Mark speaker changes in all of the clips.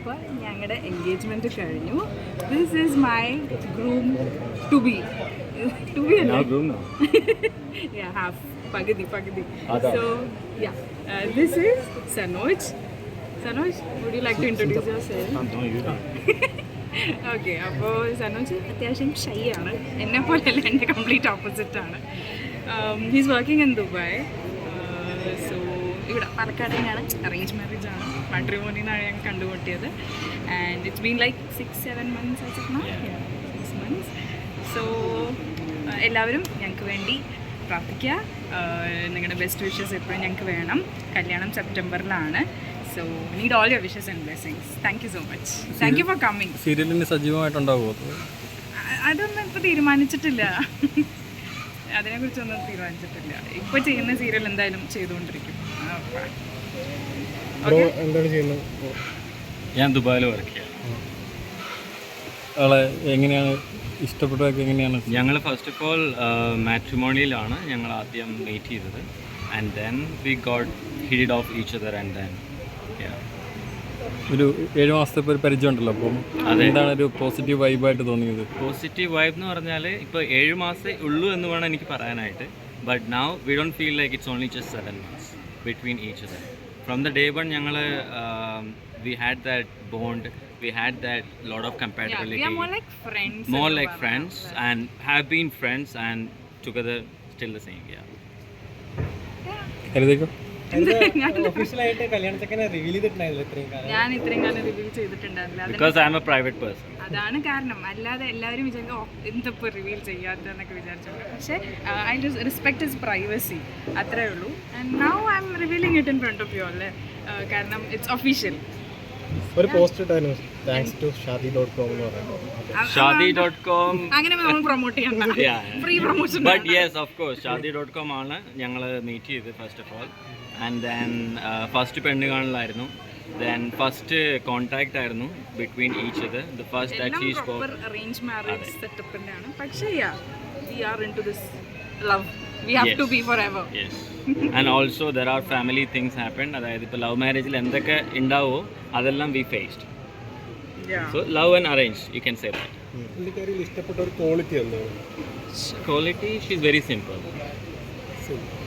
Speaker 1: അപ്പോൾ ഞങ്ങളുടെ എൻഗേജ്മെന്റ് കഴിഞ്ഞു. This is my groom to be to be അല്ലേ? Yeah, പകുതി so.
Speaker 2: Adan.
Speaker 1: So yeah, Sanoj Sanoj. Sanoj, would you like to introduce yourself? Okay അപ്പോൾ സനോജ് അത്യാവശ്യം shy ആണ്. എന്നെ പോലെയല്ല എന്റെ കംപ്ലീറ്റ് ഓപ്പോസിറ്റ് ആണ്. He's working in Dubai so ഇവിടെ പാലക്കാട് തന്നെയാണ്. അറേഞ്ച് മാരേജ് ആണ്. മാട്രിമോണിന്നാണ് ഞങ്ങൾ കണ്ടുപൊട്ടിയത് and it's been like six seven months six months so എല്ലാവരും ഞങ്ങൾക്ക് വേണ്ടി പ്രാർത്ഥിക്കുക. നിങ്ങളുടെ ബെസ്റ്റ് വിഷസ് എപ്പോഴും ഞങ്ങൾക്ക് വേണം. കല്യാണം സെപ്റ്റംബറിലാണ്. So need all your wishes and blessings thank you so much thank you for coming
Speaker 2: സീരിയലിന് സജീവമായിട്ടുണ്ടാവുമോ
Speaker 1: അതൊന്നും ഇപ്പോൾ തീരുമാനിച്ചിട്ടില്ല. അതിനെക്കുറിച്ചൊന്നും തീരുമാനിച്ചിട്ടില്ല. ഇപ്പോൾ ചെയ്യുന്ന സീരിയൽ എന്തായാലും ചെയ്തുകൊണ്ടിരിക്കും.
Speaker 3: ബ്രോ എന്താണ് ചെയ്യുന്നത്?
Speaker 2: ഞാൻ ദുബായിൽ വർക്ക് ചെയ്യാം. ആളെ എങ്ങനെയാണ് ഇഷ്ടപ്പെട്ടതൊക്കെ എങ്ങനെയാണ്?
Speaker 4: ഞങ്ങൾ ഫസ്റ്റ് ഓഫ് ഓൾ മാട്രിമോണിയിലാണ് ഞങ്ങൾ ആദ്യം മീറ്റ് ചെയ്തത്. And then we got heed of each other and then
Speaker 2: ഒരു ഏഴ് മാസത്തെ ഒരു പരിചയം ഉണ്ടല്ലോ അപ്പം എന്താണ് ഒരു പോസിറ്റീവ് വൈബായിട്ട് തോന്നിയത്?
Speaker 4: പോസിറ്റീവ് വൈബ് എന്ന് പറഞ്ഞാൽ ഇപ്പോൾ ഏഴ് മാസമേ ഉള്ളൂ എന്ന് വേണം എനിക്ക് പറയാനായിട്ട്. But now we don't feel like it's only just seven months between each other from the day one ഞങ്ങൾ we had that bond we had that lot of compatibility
Speaker 1: more like friends
Speaker 4: more like friends and have been friends and together still the same yeah.
Speaker 2: കരുതേക്കോ
Speaker 3: ഒഫീഷ്യലായിട്ട്
Speaker 1: ഞാൻ ഇത്രയും കാലം. Reveal ചെയ്തിട്ടുണ്ടായിരുന്നില്ല. അതാണ് കാരണം. അല്ലാതെ എല്ലാവരും വിചാരിക്കും റിവീൽ ചെയ്യാത്തതെന്നൊക്കെ വിചാരിച്ചോണ്ട്. പക്ഷേ ഐ റെസ്പെക്ട് ഇസ് പ്രൈവസി അത്രേ ഉള്ളൂ. And now I am revealing it in front of you അല്ലേ? കാരണം ഇറ്റ്സ് ഒഫീഷ്യൽ
Speaker 3: ഒരു പോസ്റ്റ് ഇട്ടായിരുന്നു. Thanks to Shaadi dot com എന്ന് പറയുന്നത്.
Speaker 4: ഷാദി ഡോട്ട് കോം
Speaker 1: അങ്ങനെ നമ്മൾ പ്രൊമോട്ട് ചെയ്യണ്ട. Free promotion
Speaker 4: but yes of course Shaadi dot com ആണ് ഞങ്ങൾ മീറ്റ് ചെയ്തത് first of all and then first പെണ്ണ് കാണലായിരുന്നു ദെൻ ഫസ്റ്റ് കോണ്ടാക്ട് ആയിരുന്നു ബിറ്റ്വീൻ ഈച്ച് ഇത് the first that
Speaker 1: is
Speaker 4: for spoke
Speaker 1: arrange marriage setup ആണ്. പക്ഷേ yeah we are into this love we have to be forever
Speaker 4: and also there are family things happen അതായത് ഇപ്പോൾ love മാരേജിൽ എന്തൊക്കെ ഉണ്ടാവോ അതെല്ലാം we faced so love and arrange you can say that
Speaker 3: ഇഷ്ടപ്പെട്ട ഒരു quality
Speaker 4: quality she is very simple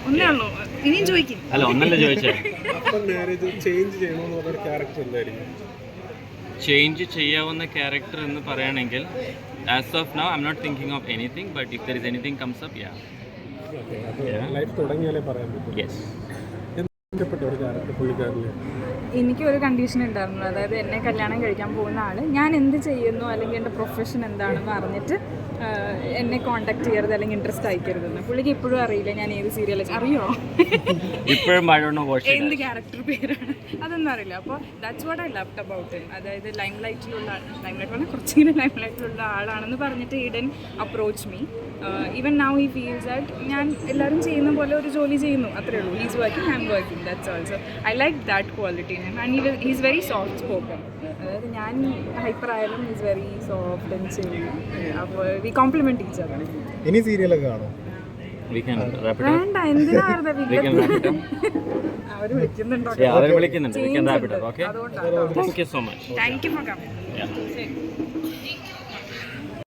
Speaker 4: അല്ല ഒന്നല്ല
Speaker 3: എന്തായിരിക്കും?
Speaker 4: ചേഞ്ച് ചെയ്യാവുന്ന ക്യാരക്ടർ എന്ന് പറയുകയാണെങ്കിൽ as of now I am not thinking of anything but if there is anything comes up yeah yes
Speaker 1: എനിക്ക് ഒരു കണ്ടീഷൻ ഉണ്ടായിരുന്നു. അതായത് എന്നെ കല്യാണം കഴിക്കാൻ പോകുന്ന ആൾ ഞാൻ എന്ത് ചെയ്യുന്നു അല്ലെങ്കിൽ എന്റെ പ്രൊഫഷൻ എന്താണെന്ന് അറിഞ്ഞിട്ട് എന്നെ കോണ്ടാക്ട് ചെയ്യരുത് അല്ലെങ്കിൽ ഇൻട്രസ്റ്റ് അയക്കരുതെന്ന്. പുള്ളിക്ക് ഇപ്പോഴും അറിയില്ല ഞാൻ ഏത് സീരിയൽ അറിയോ?
Speaker 4: ഇപ്പോഴും
Speaker 1: എന്ത് ക്യാരക്ടർ പേരാണ്. അതൊന്നും അറിയില്ല. അപ്പോൾ that's what I love about അതായത് ലൈം ലൈറ്റിലുള്ള ലൈം ലൈറ്റ് പറഞ്ഞാൽ കുറച്ചിങ്ങനെ ലൈം ലൈറ്റിലുള്ള ആളാണെന്ന് പറഞ്ഞിട്ട് Adan approach me even now he feels that ഞാൻ എല്ലാവരും ചെയ്യുന്ന പോലെ ഒരു ജോലി ചെയ്യുന്നു. അത്രേ ഉള്ളൂ. Is working I am working that's also I like that quality and he's very soft spoken അതായത് ഞാൻ ഹൈപ്പർ ആയാലും ഈസ് വെരി സോഫ്റ്റ് ആൻഡ് ചെയ്യും അപ്പോൾ വി കോംപ്ലിമെന്റ് ഈച്ച് അതർ
Speaker 3: ഇനി സീരിയലൊക്കെ കാണോ
Speaker 1: വേണ്ട എന്തിനാ അവർ വിളിക്കുന്നുണ്ടോ. അതുകൊണ്ടാണ്
Speaker 4: താങ്ക് യു
Speaker 1: ഫോർ കമ്മിങ്